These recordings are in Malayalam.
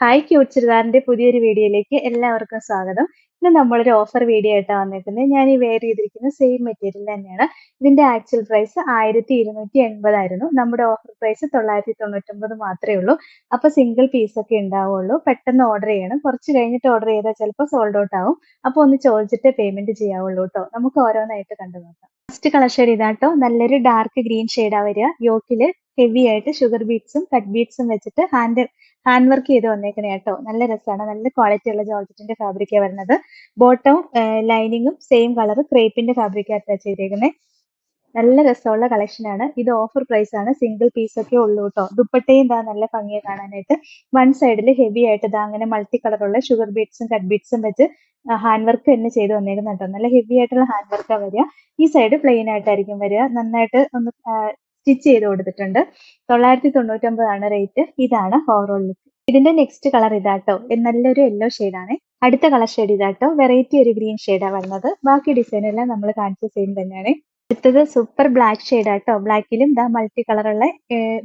ഹായ് ക്യൂട്ട് ചുരിദാറിന്റെ പുതിയൊരു വീഡിയോയിലേക്ക് എല്ലാവർക്കും സ്വാഗതം. ഇന്ന് നമ്മളൊരു ഓഫർ വീഡിയോ ആയിട്ടാണ് വന്നിരിക്കുന്നത് ഞാൻ ഈ വെയർ ചെയ്തിരിക്കുന്ന സെയിം മെറ്റീരിയൽ തന്നെയാണ്. ഇതിന്റെ ആക്ച്വൽ പ്രൈസ് ആയിരത്തി ഇരുന്നൂറ്റി എൺപതായിരുന്നു നമ്മുടെ ഓഫർ പ്രൈസ് തൊള്ളായിരത്തി തൊണ്ണൂറ്റൊമ്പത് മാത്രമേ ഉള്ളൂ. അപ്പൊ സിംഗിൾ പീസ് ഒക്കെ ഉണ്ടാവുള്ളൂ. പെട്ടെന്ന് ഓർഡർ ചെയ്യണം. കുറച്ച് കഴിഞ്ഞിട്ട് ഓർഡർ ചെയ്താൽ ചിലപ്പോൾ സോൾഡ് ഔട്ട് ആവും. അപ്പൊ ഒന്ന് ചോദിച്ചിട്ട് പേയ്മെന്റ് ചെയ്യാവുള്ളൂ കേട്ടോ നമുക്ക് ഓരോന്നായിട്ട് കണ്ടു നോക്കാം ഫസ്റ്റ് കളർ ഷെയ്ഡ് ഇതാട്ടോ. നല്ലൊരു ഡാർക്ക് ഗ്രീൻ ഷെയ്ഡാ വരിക. യോക്കിൽ ഹെവി ആയിട്ട് ഷുഗർ ബീഡ്സും കട്ട് ബീഡ്സും വെച്ചിട്ട് ഹാൻഡ് ഹാൻഡ് വർക്ക് ചെയ്ത് വന്നേക്കണേ കേട്ടോ. നല്ല രസമാണ് നല്ല ക്വാളിറ്റി ഉള്ള ജോർജറ്റിന്റെ ഫാബ്രിക്കാണ് വരുന്നത്. ബോട്ടവും ലൈനിങ്ങും സെയിം കളർ ക്രേപ്പിന്റെ ഫാബ്രിക് അറ്റാച്ച് ചെയ്തേക്കുന്നത് നല്ല രസമുള്ള കളക്ഷൻ ആണ്. ഇത് ഓഫർ പ്രൈസ് ആണ്. സിംഗിൾ പീസ് ഒക്കെ ഉള്ളൂ കേട്ടോ. ദുപ്പട്ടയും ഇതാ നല്ല ഭംഗിയെ കാണാനായിട്ട്. വൺ സൈഡിൽ ഹെവി ആയിട്ട് ഇതാ അങ്ങനെ മൾട്ടി കളറുള്ള ഷുഗർ ബീഡ്സും കട്ട് ബീഡ്സും വെച്ച് ഹാൻഡ് വർക്ക് തന്നെ ചെയ്ത് വന്നേക്കുന്നുണ്ടോ നല്ല ഹെവി ആയിട്ടുള്ള ഹാൻഡ് വർക്കാണ് വരിക. ഈ സൈഡ് പ്ലെയിൻ ആയിട്ടായിരിക്കും വരിക. നന്നായിട്ട് ഒന്ന് സ്റ്റിച്ച് ചെയ്ത് കൊടുത്തിട്ടുണ്ട്. തൊള്ളായിരത്തി തൊണ്ണൂറ്റൊമ്പതാണ് റേറ്റ് ഇതാണ് ഓവറോൾ ലുക്ക് ഇതിന്റെ നെക്സ്റ്റ് കളർ ഇതാട്ടോ. നല്ലൊരു യെല്ലോ ആണ്. അടുത്ത കളർ ഷെയ്ഡ് ഇതാട്ടോ. വെറൈറ്റി ഒരു ഗ്രീൻ ഷെയ്ഡാണ് വരുന്നത് ബാക്കി ഡിസൈൻ എല്ലാം നമ്മൾ കാണിച്ച സെയിം തന്നെയാണ്. അടുത്തത് സൂപ്പർ ബ്ലാക്ക് ഷെയ്ഡ് ആട്ടോ. ബ്ലാക്കിലും ദാ മൾട്ടി കളറുള്ള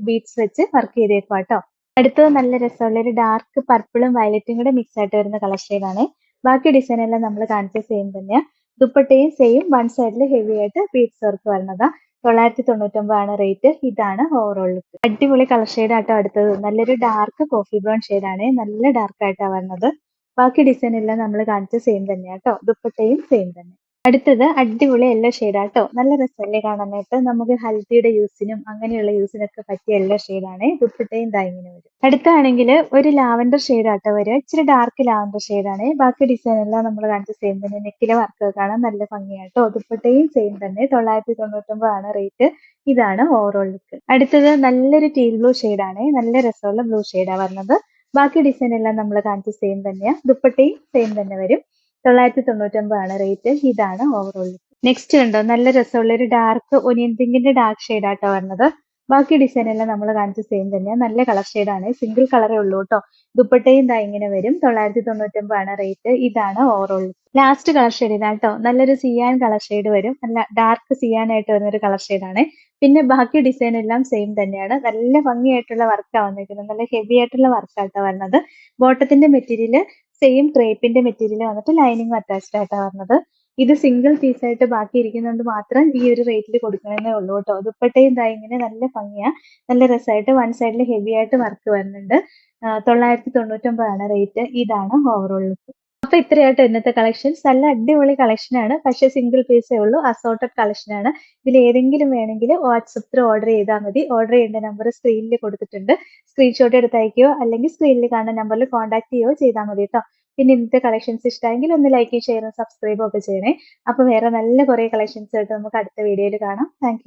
ബീഡ്സ് വെച്ച് വർക്ക് ചെയ്തേക്കും കേട്ടോ അടുത്തത് നല്ല രസമുള്ള ഒരു ഡാർക്ക് പർപ്പിളും വയലറ്റും കൂടെ മിക്സ് ആയിട്ട് വരുന്ന കളർ ഷെയ്ഡാണ് ബാക്കി ഡിസൈൻ എല്ലാം നമ്മൾ കാണിച്ച സെയിം തന്നെയാണ് ദുപ്പട്ടയും സെയിം വൺ സൈഡിൽ ഹെവി ആയിട്ട് ബീഡ്സ് വർക്ക് വരുന്നതാ തൊള്ളായിരത്തി തൊണ്ണൂറ്റൊമ്പതാണ് റേറ്റ് ഇതാണ് ഓവറോൾ ലുക്ക് അടിപൊളി കളർ ഷെയ്ഡ് ആട്ടോ അടുത്തത്. നല്ലൊരു ഡാർക്ക് കോഫി ബ്രൗൺ ആണ്. നല്ല ഡാർക്ക് ആയിട്ടാണ് വരുന്നത് ബാക്കി ഡിസൈൻ എല്ലാം നമ്മൾ കാണിച്ച സെയിം തന്നെയാട്ടോ ദുപ്പട്ടയും സെയിം തന്നെ. അടുത്തത് അടിപൊളി യെല്ലോ ഷെയ്ഡാട്ടോ നല്ല രസമല്ലേ കാണാനായിട്ട്? നമുക്ക് ഹൽദിയുടെ യൂസിനും അങ്ങനെയുള്ള യൂസിനൊക്കെ പറ്റിയ യെല്ലോ ഷെയ്ഡാണ് ദുപ്പട്ടയും ദാ വരും അടുത്താണെങ്കിൽ ഒരു ലാവൻഡർ ഷെയ്ഡാട്ടോ വരിക. ഇച്ചിരി ഡാർക്ക് ലാവൻഡർ ഷെയ്ഡാണ് ബാക്കി ഡിസൈൻ എല്ലാം നമ്മൾ കാണിച്ച സെയിം തന്നെ. നെക്കിലെ വർക്ക് കാണാൻ നല്ല ഭംഗിയാട്ടോ. ദുപ്പട്ടയും സെയിം തന്നെ. തൊള്ളായിരത്തി തൊണ്ണൂറ്റൊമ്പതാണ് റേറ്റ് ഇതാണ് ഓവറോൾ ലുക്ക് അടുത്തത് നല്ലൊരു ടീൽ ബ്ലൂ ഷെയ്ഡാണ് നല്ല രസമുള്ള ബ്ലൂ ഷെയ്ഡാണ് വരുന്നത്. ബാക്കി ഡിസൈൻ എല്ലാം നമ്മൾ കാണിച്ച സെയിം തന്നെയാണ് ദുപ്പട്ടയും സെയിം തന്നെ വരും. തൊള്ളായിരത്തി തൊണ്ണൂറ്റൊമ്പതാണ് റേറ്റ് ഇതാണ് ഓവറോൾ നെക്സ്റ്റ് കണ്ടോ? നല്ല രസമുള്ള ഒരു ഡാർക്ക് ഒനിയൻ പിങ്കിന്റെ ഡാർക്ക് ഷെയ്ഡ് ആട്ടോ വരുന്നത് ബാക്കി ഡിസൈൻ എല്ലാം നമ്മൾ കാണിച്ച സെയിം തന്നെയാണ് നല്ല കളർ ഷെയ്ഡാണ് സിംഗിൾ കളറേ ഉള്ളൂ കേട്ടോ ദുപ്പട്ടയും ദാ ഇങ്ങനെ വരും. തൊള്ളായിരത്തി തൊണ്ണൂറ്റൊമ്പതാണ് റേറ്റ് ഇതാണ് ഓവറോൾ ലാസ്റ്റ് കളർ ഷെയ്ഡ് ഇതാണ് കേട്ടോ നല്ലൊരു സിയാൻ കളർ ഷെയ്ഡ് വരും. നല്ല ഡാർക്ക് സിയാനായിട്ട് വരുന്ന ഒരു കളർ ഷെയ്ഡാണ് പിന്നെ ബാക്കി ഡിസൈൻ എല്ലാം സെയിം തന്നെയാണ്. നല്ല ഭംഗിയായിട്ടുള്ള വർക്കാണ് വന്നിരിക്കുന്നത്. നല്ല ഹെവി ആയിട്ടുള്ള വർക്കാട്ടോ വരുന്നത് ബോട്ടത്തിന്റെ മെറ്റീരിയൽ സെയിം ക്രേപ്പിന്റെ മെറ്റീരിയൽ വന്നിട്ട് ലൈനിങ് അറ്റാച്ച്ഡ് ആയിട്ടാണ് വരുന്നത് ഇത് സിംഗിൾ പീസ് ആയിട്ട് ബാക്കി ഇരിക്കുന്നത് മാത്രം ഈ ഒരു റേറ്റിൽ കൊടുക്കണമെന്നേ ഉള്ളൂ കേട്ടോ. ദുപ്പട്ടയും ദാ ഇങ്ങനെ നല്ല ഭംഗിയാ. നല്ല രസമായിട്ട് വൺ സൈഡിൽ ഹെവി ആയിട്ട് വർക്ക് വരുന്നുണ്ട്. തൊള്ളായിരത്തി തൊണ്ണൂറ്റൊമ്പതാണ് റേറ്റ് ഇതാണ് ഓവറോൾ ലുക്ക് അപ്പൊ ഇത്രയായിട്ട് ഇന്നത്തെ കളക്ഷൻസ് നല്ല അടിപൊളി കളക്ഷൻ ആണ്. പക്ഷെ സിംഗിൾ പീസേ ഉള്ളൂ. അസോർട്ടഡ് കളക്ഷൻ ആണ്. ഇതിൽ ഏതെങ്കിലും വേണമെങ്കിൽ വാട്സപ്പ് ത്രൂ ഓർഡർ ചെയ്താൽ മതി. ഓർഡർ ചെയ്യേണ്ട നമ്പർ സ്ക്രീനിൽ കൊടുത്തിട്ടുണ്ട്. സ്ക്രീൻഷോട്ട് എടുത്ത് അയക്കുകയോ അല്ലെങ്കിൽ സ്ക്രീനിൽ കാണുന്ന നമ്പറിൽ കോൺടാക്ട് ചെയ്യുകയോ ചെയ്താൽ മതി കേട്ടോ പിന്നെ ഇന്നത്തെ കളക്ഷൻസ് ഇഷ്ടമെങ്കിൽ ഒന്ന് ലൈക്ക് ഷെയറും സബ്സ്ക്രൈബും ഒക്കെ ചെയ്യണേ. അപ്പൊ വേറെ നല്ല കുറെ കളക്ഷൻസ് ആയിട്ട് നമുക്ക് അടുത്ത വീഡിയോയിൽ കാണാം. താങ്ക്